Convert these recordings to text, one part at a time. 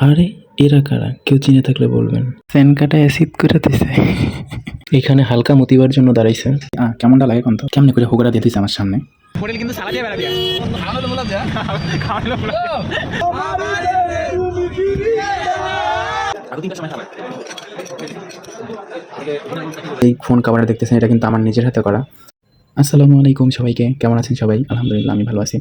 আরে এরা কারা? কেউ চিনে থাকলে বলবেন। ফ্যান কাটা অ্যাসিড করে দিছে। এখানে হালকা মতিবার জন্য দাঁড়াইছে। আহ, কেমনটা লাগে কোন তো? কেমনি করে হুগরা দিয়ে দিছে আমার সামনে? হোটেল কিন্তু দিয়ে বলা খাওয়ানো বলা। এই ফোন কাভারটা দেখতেছেন এটা কিন্তু আমার নিজের হাতে করা। আসসালামু আলাইকুম সবাইকে। কেমন আছেন সবাই? আলহামদুলিল্লাহ আমি ভালো আছি।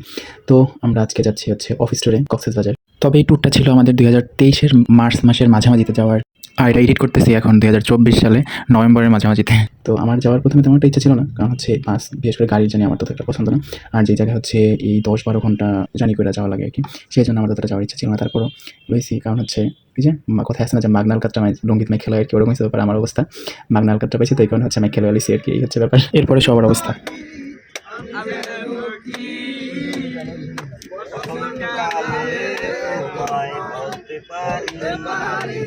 তো আমরা আজকে যাচ্ছি হচ্ছে অফিস ট্যুরে কক্সেস বাজার। তবে এই ট্যুরটা ছিল আমাদের দুই হাজার তেইশের মার্চ মাসের মাঝামাঝিতে যাওয়ার। আর এটা এডিট করতেছি এখন দুই হাজার চব্বিশ সালে নভেম্বরের মাঝামাঝিতে। তো আমার যাওয়ার প্রথমে তেমন একটা ইচ্ছা ছিল না কারণ হচ্ছে বাস বিশেষ করে গাড়ির জানি আমার তো একটা পছন্দ না। আর যে জায়গায় হচ্ছে এই দশ বারো ঘণ্টা জানি করে যাওয়া লাগে আর কি সেই জন্য আমার ততটা যাওয়ার ইচ্ছা ছিল না। তারপরও রয়েছি কারণ হচ্ছে এই যে কথায় আসে না যে মাগনাল কাতটা রঙ্গিত মেঘ খেলা আর কি ওরকম হচ্ছে ব্যাপার আমার অবস্থা। মাগনাল কাতটা পাইছি তো এই কারণে হচ্ছে মেঘ খেলা আর কি এই হচ্ছে ব্যাপার। এরপরে সবার অবস্থা। পারি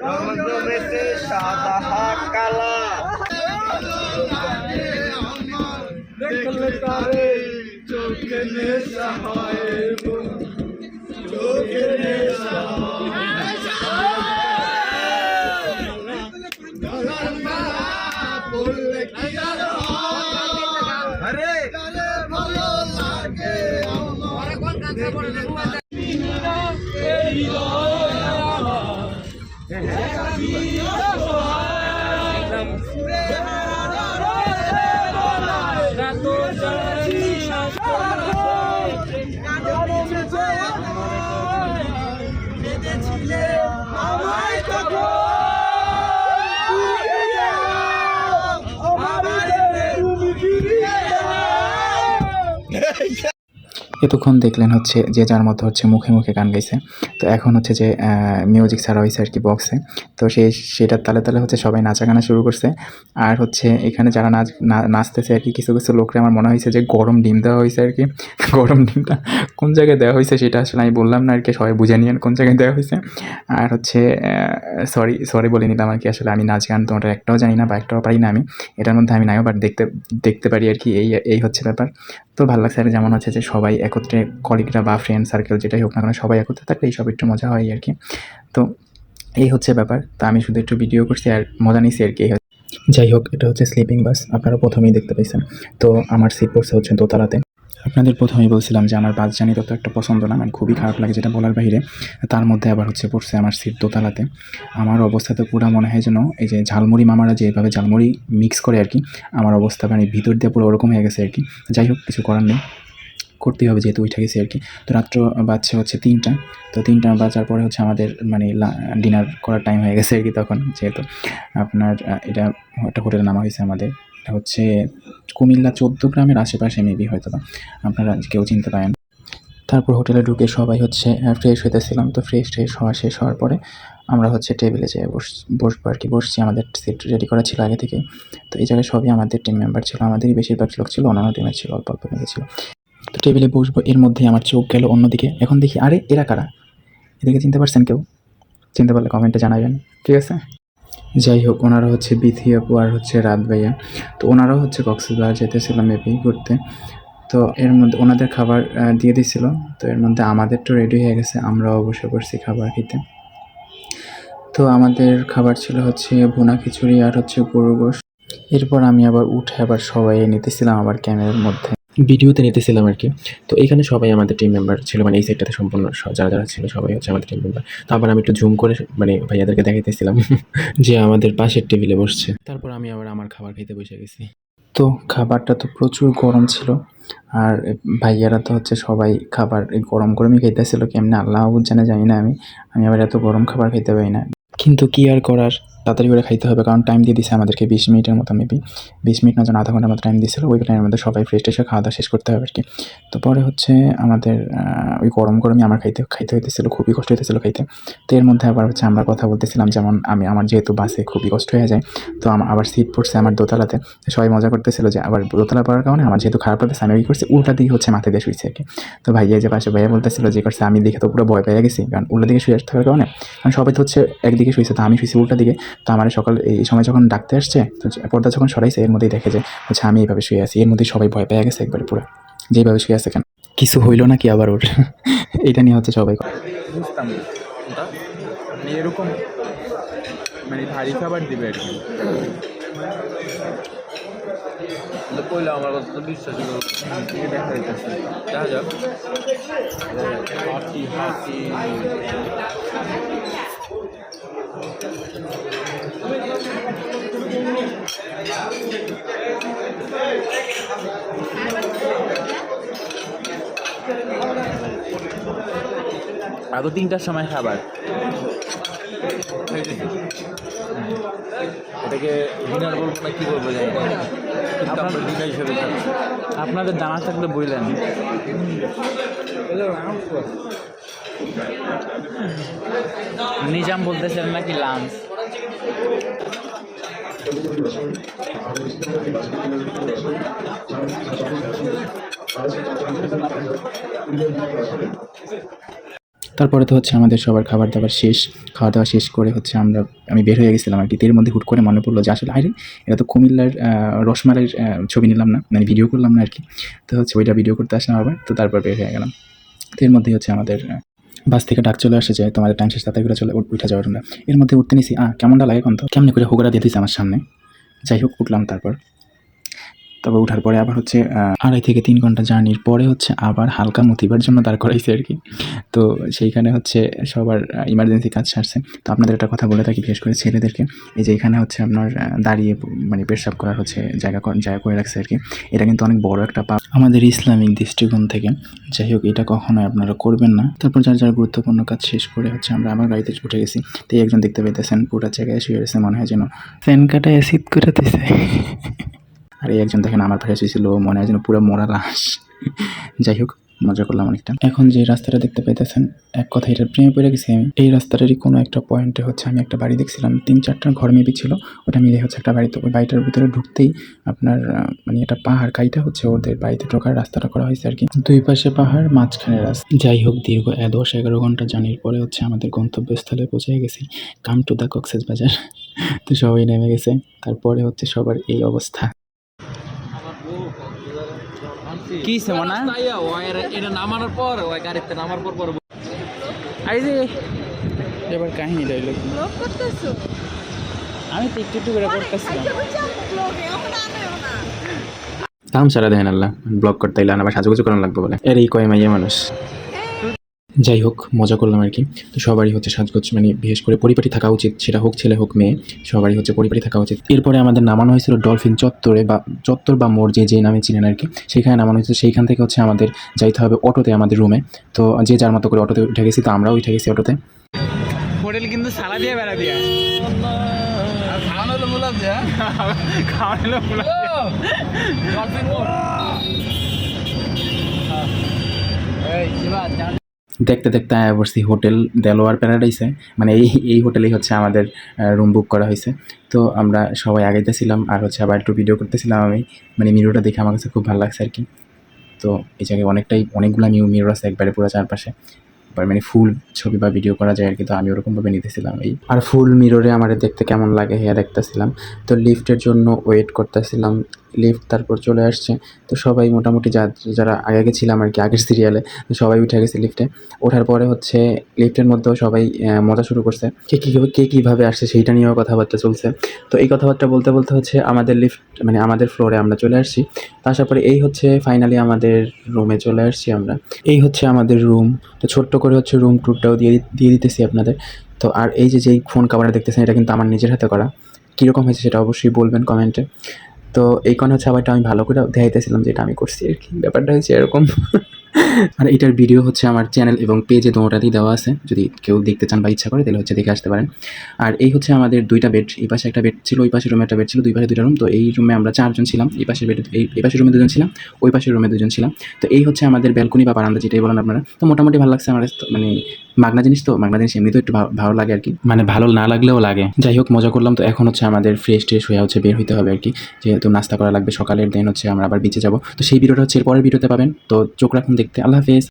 রমজমেতে সাদা কালা দেখলে তারে চোখে নেশা হয় Yeah. এতক্ষণ দেখলেন হচ্ছে যে যার মতো হচ্ছে মুখে মুখে গান গাইছে। তো এখন হচ্ছে যে মিউজিক ছাড়া হয়েছে আর কি বক্সে তো সেই সেটার তালে তালে হচ্ছে সবাই নাচা গানা শুরু করছে। আর হচ্ছে এখানে যারা নাচ নাচতেছে আর কি, কিছু কিছু লোকরা আমার মনে হয়েছে যে গরম ডিম দেওয়া হয়েছে আর কি। গরম ডিমটা কোন জায়গায় দেওয়া হয়েছে সেটা আসলে আমি বললাম না আর কি, সবাই বুঝে নিয়েন কোন জায়গায় দেওয়া হয়েছে আর হচ্ছে সরি সরি বলে নিলাম আর কি, আসলে আমি নাচ গান তোমার একটাও জানি না বা একটাও পারি না আমি। এটার মধ্যে আমি নাইও বাট দেখতে দেখতে পারি আর কি, এই এই হচ্ছে ব্যাপার। তো ভালো লাগছে আর যেমন হচ্ছে যে সবাই একত্রে কলিগরা বা ফ্রেন্ড সার্কেল যেটাই হোক না কেন, সবাই একত্রে থাকলে এইসব একটু মজা হয় আর কি। তো এই হচ্ছে ব্যাপার। তো আমি শুধু একটু ভিডিও করছি আর মজা নিছি আর কি। যাই হোক, এটা হচ্ছে স্লিপিং বাস আপনারা প্রথমেই দেখতে পেয়েছেন তো আমার সিট পড়ছে হচ্ছে দোতলাতে। আপনাদের প্রথমেই বলছিলাম যে আমার বাস জানি তত একটা পছন্দ না মানে খুবই খারাপ লাগে যেটা বলার বাইরে। তার মধ্যে আবার হচ্ছে পড়ছে আমার সিট দোতলাতে। আমার অবস্থা তো পুরো মনে হয় যেন এই যে ঝালমুড়ি মামারা যেভাবে ঝালমুড়ি মিক্স করে আর কি, আমার অবস্থা মানে ভিতর দিয়ে পুরো ওরকম হয়ে গেছে আর কি। যাই হোক, কিছু করার নেই। করতেই হবে যেহেতু উঠে গেছি আর কি। তো রাত্র বাজছে হচ্ছে তিনটা। তো তিনটা বাজার পরে হচ্ছে আমাদের মানে ডিনার করার টাইম হয়ে গেছে আর কি তখন যেহেতু। আপনার এটা, একটা হোটেলে নামা হয়েছে আমাদের। এটা হচ্ছে কুমিল্লা চোদ্দ গ্রামের আশেপাশে মেবি হয়তো বা আপনারা কেউ চিনতে পারেন। তারপর হোটেলে ঢুকে সবাই হচ্ছে ফ্রেশ হইতেছিলাম। তো ফ্রেশ ট্রেশ হওয়া শেষ হওয়ার পরে আমরা হচ্ছে টেবিলে যেয়ে বস, বসবো আর কি। বসছি, আমাদের সিট রেডি করা ছিল আগে থেকে। তো এই জায়গায় সবই আমাদের টিম মেম্বার ছিল। আমাদেরই বেশিরভাগ লোক ছিল, অন্যান্য টিমের ছিল, অল্প অল্প ছিল। তো টেবিলে বসবো, এর মধ্যেই আমার চোখ গেল অন্যদিকে। এখন দেখি, আরে, এরা কারা? এদিকে চিনতে পারছেন কেউ? চিনতে পারলে কমেন্টে জানাবেন, ঠিক আছে? যাই হোক, ওনারা হচ্ছে বিথি আপু আর হচ্ছে রাত ভাইয়া। তো ওনারাও হচ্ছে কক্সবাজার যেতেছিল মেবি ঘুরতে। তো এর মধ্যে ওনাদের খাবার দিয়ে দিছিল। তো এর মধ্যে আমাদের তো রেডি হয়ে গেছে আমরাও বসে পড়ছি খাবার খেতে। তো আমাদের খাবার ছিল হচ্ছে ভুনা খিচুড়ি আর হচ্ছে গরু গোশ। এরপর আমি আবার উঠে আবার সবাই নিতেছিলাম আবার ক্যামেরার মধ্যে। ভিডিওতে নিতেছিলাম আর কি। তো এখানে সবাই আমাদের টিম মেম্বার ছিল মানে এই সাইডটাতে সম্পূর্ণ যারা যারা ছিল সবাই হচ্ছে আমাদের টিম মেম্বার তো আবার আমি একটু জুম করে মানে ভাইয়াদেরকে দেখাইতেছিলাম যে আমাদের পাশের টেবিলে বসছে। তারপর আমি আবার আমার খাবার খেতে বসে গেছি। তো খাবারটা তো প্রচুর গরম ছিল, আর ভাইয়ারা তো হচ্ছে সবাই খাবার গরম গরমই খাইতেছিল, কেমনি আল্লাহ জানে জানি না আমি। আমি আবার এত গরম খাবার খেতে পারি না। কিন্তু কি আর করার? তাড়াতাড়ি করে খাইতে হবে, কারণ টাইম দিয়ে দিছে আমাদেরকে বিশ মিনিটের মতো মেবি বিশ মিনিট না, যেন আধা ঘণ্টার মতো টাইম দিয়েছিল ওই টাইমের মধ্যে সবাই ফ্রেশ ট্রেশে খাওয়া দাওয়া শেষ করতে হবে আর কি তো পরে হচ্ছে আমাদের ওই গরম গরমই আমার খাইতে খাইতে হইতেছিল, খুবই কষ্ট হইতেছিল খাইতে। তো এর মধ্যে আবার হচ্ছে আমরা কথা বলতেছিলাম, যেমন আমি, আমার যেহেতু বাসে খুবই কষ্ট হয়ে যায়, তো আমার আবার সিট পড়ছে আমার দোতলাতে। সবাই মজা করতেছিল যে আবার দোতলা পড়ার কারণে আমার যেহেতু খারাপ লাগতেছে, আমি কি করছি, উল্টা দিকে হচ্ছে মাথায় দিয়ে শুয়েছে আর কি তো ভাইয়া যে পাশে ভাইয়া বলতেছিল যে করছে, আমি দেখে তো পুরো ভয় পেয়ে গেছি, কারণ উল্টা দিকে শুয়ে আসতে থাকার কারণে। কারণ সবাই তো হচ্ছে একদিকে শুয়েছে তো আমি শুয়েছি উল্টা দিকে। তো আমার সকাল এই সময় যখন ডাকতে আসছে তো পর্দা যখন সরাইছে এর মধ্যেই দেখে যে হচ্ছে আমি এইভাবে শুয়ে আছি। এর মধ্যেই সবাই ভয় পেয়ে গেছে একবারে পুরো। যেভাবে শুয়ে আছে কেন? কিছু হইল নাকি আবার ওর? এটা নিয়ে হচ্ছে সবাই বুঝতাম মানে এরকম মানে ভারী খাবার দিবে আর কি। কইলে আমার কথা তো বিশ্বাস দেখা যাইতেছে দেখা যাক। হাতি হাতি। আরও তিনটার সময় খাবার। এটাকে ডিনার বলব না কি বলব জানি আমরা ডিনার হিসেবে আপনাদের জানা থাকলে বললেন নিজাম বলতেছিলেন নাকি লাঞ্চ? তারপরে তো হচ্ছে আমাদের সবার খাবার দাবার শেষ, খাওয়া দাওয়া শেষ করে হচ্ছে আমরা, আমি বের হয়ে গেছিলাম আর কি। এর মধ্যে হুট করে মনে পড়ল যে আসলে, আরে এটা তো কুমিল্লার রসমালাইয়ের ছবি নিলাম না মানে ভিডিও করলাম না আর কি। তো হচ্ছে ওইটা ভিডিও করতে আসলাম আবার, তো তারপর বের হয়ে গেলাম। তো এর মধ্যেই হচ্ছে আমাদের বাস থেকে ডাক চলে আসে যায় তোমাদের টাইম শেষ, তাড়াতাড়ি করে চলে উঠ- যাওয়ার জন্য এর মধ্যে উঠতে নিছি আ কেমনটা লাগে কোন কেমনি করে হোগরা দিয়ে দিয়েছে আমার সামনে। যাই হোক, উঠলাম তারপর। তারপর উঠার পরে আবার হচ্ছে আড়াই থেকে তিন ঘণ্টা জার্নির পরে হচ্ছে আবার হালকা মতিবার জন্য দাঁড় করাইছে আর কি। তো সেইখানে হচ্ছে সবার ইমার্জেন্সি কাজ সারছে। তো আপনাদের একটা কথা বলে থাকি বিশেষ করে ছেলেদেরকে। এই যে এখানে হচ্ছে আপনার দাঁড়িয়ে মানে পেশাব করার হচ্ছে জায়গা জায়গা করে রাখছে আর কি। এটা কিন্তু অনেক বড় একটা পাপ আমাদের ইসলামিক দৃষ্টিকোণ থেকে। যাই হোক, এটা কখনোই আপনারা করবেন না। তারপর যার যার গুরুত্বপূর্ণ কাজ শেষ করে হচ্ছে আমরা আমার গাড়িতে উঠে গেছি। তো একজন দেখতে পেতেছেন পুরো জায়গায় শুয়ে রয়েছে, মনে হয় যেন। ফ্যান কাটা অ্যাসিড করে দিছে আর এই একজন দেখেন, আমার পাশে শুয়েছিল মনে হয় যেন পুরো মরা লাশ যাই হোক, মজা করলাম অনেকটা। এখন যে রাস্তাটা দেখতে পাইতেছেন, এক কথা এটার প্রেমে পড়ে গেছি আমি। এই রাস্তাটারই কোনো একটা পয়েন্টে হচ্ছে আমি একটা বাড়ি দেখছিলাম। তিন চারটা ঘর মেবি ছিল, ওটা মিলে হচ্ছে একটা বাড়িতে। ওই বাড়িটার ভিতরে ঢুকতেই আপনার মানে এটা পাহাড় কাইটা হচ্ছে, ওদের বাড়িতে ঢোকার রাস্তাটা করা হয়েছে আর কি দুই পাশে পাহাড়, মাঝখানে রাস্তা। যাই হোক, দীর্ঘ দশ এগারো ঘণ্টা জার্নির পরে হচ্ছে আমাদের গন্তব্যস্থলে পৌঁছে গেছি। কাম টু দ্য কক্সেস বাজার তো সবাই নেমে গেছে। তারপরে হচ্ছে সবার এই অবস্থা। কি সেমনা এটা নামানোর পর ওই গাড়িতে নামার পর পর আই যে এবার কাহিনী রইল আমি তো একটু একটু করে করতেছিলাম। কাম সারা দেন আল্লাহ ব্লগ করতে আবার সাজুগুজু করানো লাগবে বলে। এর এই কয় মাইয়া মানুষ। যাই হোক মজা করলাম আর কি। তো সবারই হচ্ছে সাজগোজ মানে বিশেষ করে পরিপাটি থাকা উচিত সেটা হোক ছেলে হোক মেয়ে সবারই হচ্ছে পরিপাটি থাকা উচিত। এরপরে আমাদের নামানো হয়েছিল ডলফিন চত্বরে বা চত্বর বা মোড় যে যে নামে চিনেন আর কি সেইখানে নামানো হয়েছিল। সেইখান থেকে হচ্ছে আমাদের যাইতে হবে অটোতে আমাদের রুমে তো যে যার মতো করে অটোতে উঠে গেছি তো আমরাও উঠে গেছি অটোতে। হোটেল কিন্তু সালা দিয়ে বেড়া দিয়া। খাওয়ানো হলো দিয়া। খাওয়ানো হলো মুলাম এই শিবা দেখতে দেখতে আয়া পড়ছি হোটেল দেলোয়ার প্যারাডাইসে। মানে এই এই হোটেলেই হচ্ছে আমাদের রুম বুক করা হয়েছে। তো আমরা সবাই আগাইতেছিলাম আর হচ্ছে আবার একটু ভিডিও করতেছিলাম আমি। মানে মিরোটা দেখে আমার কাছে খুব ভালো লাগছে আর কি তো এই জায়গায় অনেকটাই, অনেকগুলো মিউ মিরর আছে একবারে পুরো চারপাশে। এবার মানে ফুল ছবি বা ভিডিও করা যায় আর কি তো আমি ওরকমভাবে নিতেছিলাম এই। আর ফুল মিররে আমার দেখতে কেমন লাগে হ্যাঁ দেখতেছিলাম। তো লিফটের জন্য ওয়েট করতেছিলাম। লিফট তারপর চলে আসছে। তো সবাই মোটামুটি যা যারা আগে আগে ছিলাম আর কি আগের সিরিয়ালে সবাই উঠে গেছে লিফটে ওঠার পরে হচ্ছে লিফটের মধ্যেও সবাই মজা শুরু করছে। কে কীভাবে কে কীভাবে আসছে সেইটা নিয়েও কথাবার্তা চলছে। তো এই কথাবার্তা বলতে বলতে হচ্ছে আমাদের লিফট মানে আমাদের ফ্লোরে আমরা চলে আসছি। তো আসার পরে এই হচ্ছে ফাইনালি আমাদের রুমে চলে আসছি আমরা। এই হচ্ছে আমাদের রুম তো ছোট্ট করে হচ্ছে রুম ট্যুরটাও দিয়ে দিয়ে দিতেছি আপনাদের। তো আর এই যে যেই ফোন কাভারটা দেখতেছেন, এটা কিন্তু আমার নিজের হাতে করা। কীরকম হয়েছে সেটা অবশ্যই বলবেন কমেন্টে তো এই কারণে হচ্ছে আবার এটা আমি ভালো করে দেখাইতেছিলাম যে এটা আমি করছি আর কি। ব্যাপারটা হচ্ছে এরকম। আর এটার ভিডিও হচ্ছে আমার চ্যানেল এবং পেজে দুটাতেই দেওয়া আছে। যদি কেউ দেখতে চান বা ইচ্ছা করে, তাহলে হচ্ছে দেখে আসতে পারেন। আর এই হচ্ছে আমাদের দুইটা বেড এই পাশে একটা বেড ছিল ওই পাশের রুমে একটা বেড ছিল, দুই পাশে দুইটা রুম তো এই রুমে আমরা চারজন ছিলাম। এই পাশের বেডে এই এই পাশের রুমে দুজন ছিলাম, ওই পাশের রুমে দুজন ছিলাম। তো এই হচ্ছে আমাদের ব্যালকনি বা বারান্দা, যেটাই বলেন আপনারা। তো মোটামুটি ভালো লাগছে আমার মানে মাগনা জিনিস তো, মাগনা জিনিস এমনিতেও একটু ভালো লাগে আর কি মানে ভালো না লাগলেও লাগে। যাই হোক, মজা করলাম তো, এখন হচ্ছে আমাদের ফ্রেশ ট্রেশ হয়ে হচ্ছে বের হইতে হবে আর কি যেহেতু নাস্তা করা লাগবে সকালের দিন হচ্ছে আমরা আবার বিচে যাব। তো সেই ভিডিওটা হচ্ছে এর পরের ভিডিওতে পাবেন। তো চোখ রাখুন দেখতে। আল্লাহ হাফেজ।